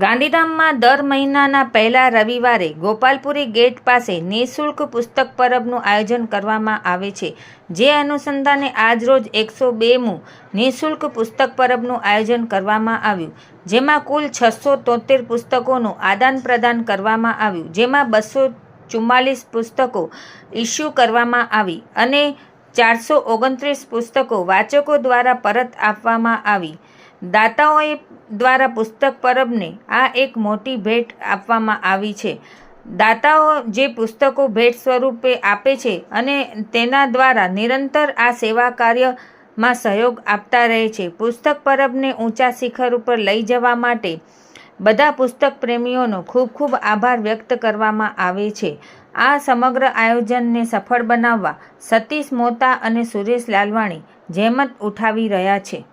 ગાંધીધામમાં દર મહિનાના પહેલા રવિવારે ગોપાલપુરી ગેટ પાસે નિઃશુલ્ક પુસ્તક પરબનું આયોજન કરવામાં આવે છે. જે અનુસંધાને આજરોજ એકસો બેમું નિઃશુલ્ક પુસ્તક પરબનું આયોજન કરવામાં આવ્યું, જેમાં કુલ છસો તોતેર પુસ્તકોનું આદાન પ્રદાન કરવામાં આવ્યું, જેમાં બસો ચુમ્માલીસ પુસ્તકો ઇસ્યુ કરવામાં આવી અને ચારસો ઓગણત્રીસ પુસ્તકો વાચકો દ્વારા પરત આપવામાં આવી. દાતાઓએ દ્વારા પુસ્તક પરબને આ એક મોટી ભેટ આપવામાં આવી છે. દાતાઓ જે પુસ્તકો ભેટ સ્વરૂપે આપે છે અને તેના દ્વારા નિરંતર આ સેવા કાર્યમાં સહયોગ આપતા રહે છે. પુસ્તક પરબને ઊંચા શિખર ઉપર લઈ જવા માટે બધા પુસ્તક પ્રેમીઓનો ખૂબ ખૂબ આભાર વ્યક્ત કરવામાં આવે છે. આ સમગ્ર આયોજનને સફળ બનાવવા સતીશ મોતા અને સુરેશ લાલવાણી જેમત ઉઠાવી રહ્યા છે.